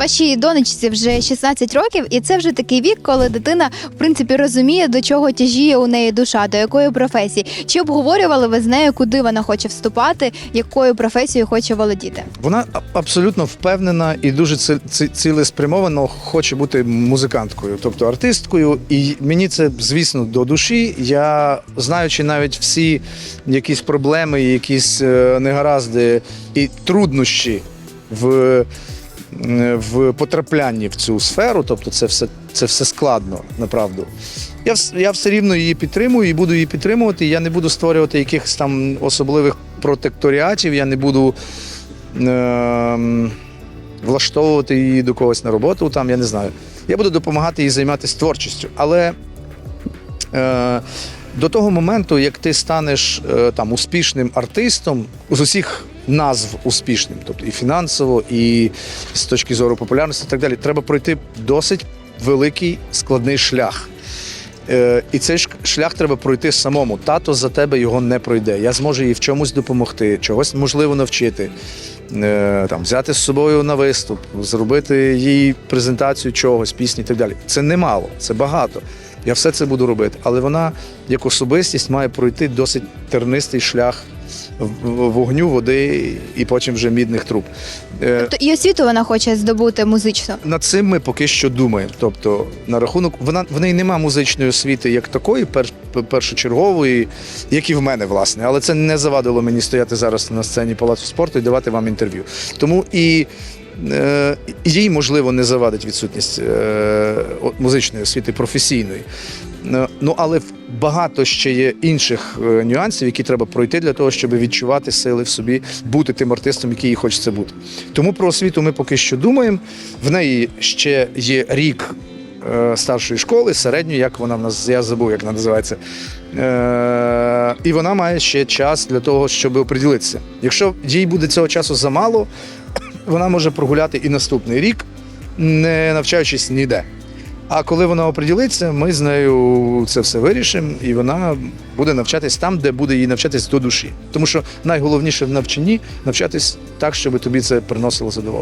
Вашій донечці вже 16 років, і це вже такий вік, коли дитина в принципі розуміє, до чого тяжіє у неї душа, до якої професії. Чи обговорювали ви з нею, куди вона хоче вступати, якою професією хоче володіти? Вона абсолютно впевнена і дуже ці- ці- цілеспрямовано хоче бути музиканткою, тобто артисткою. І мені це, звісно, до душі. Я знаючи навіть всі якісь проблеми, якісь е, негаразди і труднощі в, в потраплянні в цю сферу, тобто це все, це все складно, направду. Я, я все рівно її підтримую і буду її підтримувати. Я не буду створювати якихось там особливих протекторіатів, я не буду ем, влаштовувати її до когось на роботу, там, я не знаю. Я буду допомагати їй займатися творчістю. Але е, до того моменту, як ти станеш е, там, успішним артистом, з усіх назв успішним, тобто і фінансово, і з точки зору популярності, і так далі, треба пройти досить великий складний шлях. Е, І цей шлях треба пройти самому. Тато за тебе його не пройде. Я зможу їй в чомусь допомогти, чогось можливо навчити, е, там, взяти з собою на виступ, зробити їй презентацію чогось, пісні і так далі. Це немало, це багато. Я все це буду робити. Але вона, як особистість, має пройти досить тернистий шлях вогню, води і потім вже мідних труб. Е, Тобто і освіту вона хоче здобути музично. над цим ми поки що думаємо. Тобто, на рахунок вона в неї нема музичної освіти як такої, пер, першочергової, як і в мене, власне. Але це не завадило мені стояти зараз на сцені палацу спорту і давати вам інтерв'ю. Тому і е, їй можливо не завадить відсутність е, музичної освіти професійної. Е, Ну, але багато ще є інших е, нюансів, які треба пройти для того, щоб відчувати сили в собі, бути тим артистом, який хочеться бути. Тому про освіту ми поки що думаємо. В неї ще є рік е, старшої школи, середньої, як вона в нас, я забув, як вона називається. І вона має ще час для того, щоб оприділитися. Якщо їй буде цього часу замало, вона може прогуляти і наступний рік, не навчаючись ніде. А коли вона оприділиться, ми з нею це все вирішимо, і вона буде навчатись там, де буде їй навчатись до душі. Тому що найголовніше в навчанні навчатись так, щоб тобі це приносило задоволення.